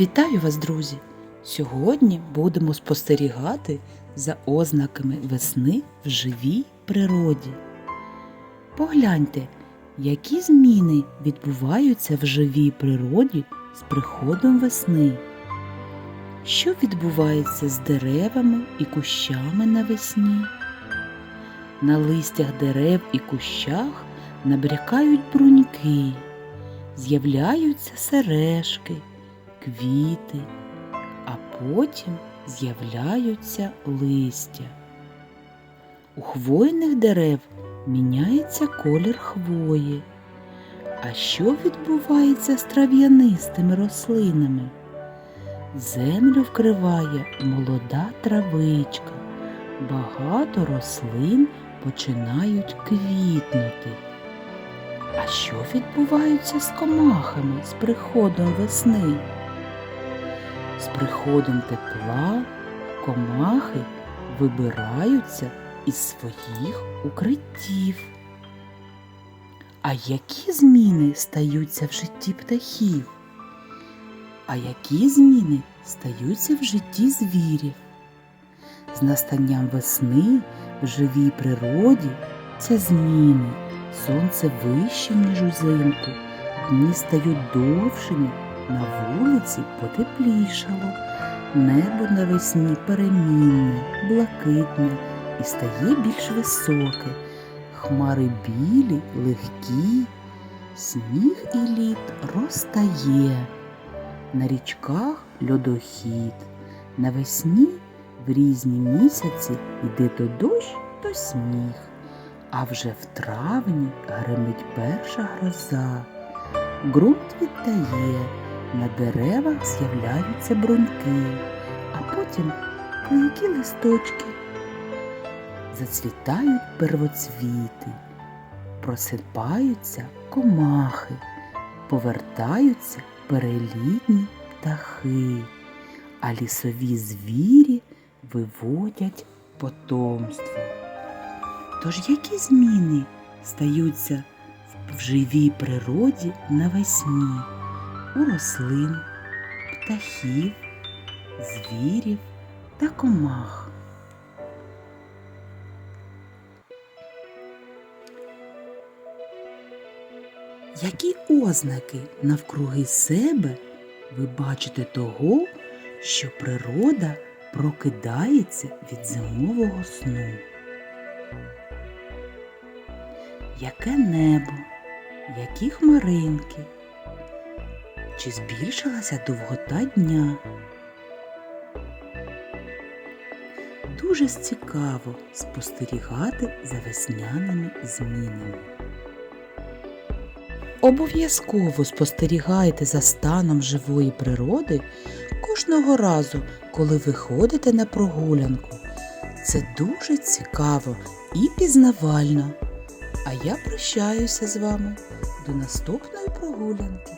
Вітаю вас, друзі! Сьогодні будемо спостерігати за ознаками весни в живій природі. Погляньте, які зміни відбуваються в живій природі з приходом весни. Що відбувається з деревами і кущами навесні? На листях дерев і кущах набрякають бруньки, з'являються сережки, квіти, а потім з'являються листя. У хвойних дерев міняється колір хвої. А що відбувається з трав'янистими рослинами? Землю вкриває молода травичка, багато рослин починають квітнути. А що відбувається з комахами з приходом весни? З приходом тепла комахи вибираються із своїх укриттів. А які зміни стаються в житті птахів? А які зміни стаються в житті звірів? З настанням весни в живій природі це зміни. Сонце вище, ніж узимку, дні стають довшими, на вулиці потеплішало, небо навесні перемінне, блакитне і стає більш високе, хмари білі, легкі, сніг і лід розтає. На річках льодохід, навесні в різні місяці йде то дощ, то сніг. А вже в травні гримить перша гроза. Ґрунт відтає, на деревах з'являються бруньки, а потім клейкі листочки. Зацвітають первоцвіти, просипаються комахи, повертаються перелітні птахи, а лісові звірі виводять потомство. Тож які зміни стаються в живій природі навесні у рослин, птахів, звірів та комах? Які ознаки навкруги себе ви бачите того, що природа прокидається від зимового сну? Яке небо, які хмаринки? Чи збільшилася довгота дня? Дуже цікаво спостерігати за весняними змінами. Обов'язково спостерігайте за станом живої природи кожного разу, коли виходите на прогулянку. Це дуже цікаво і пізнавально. А я прощаюся з вами до наступної прогулянки.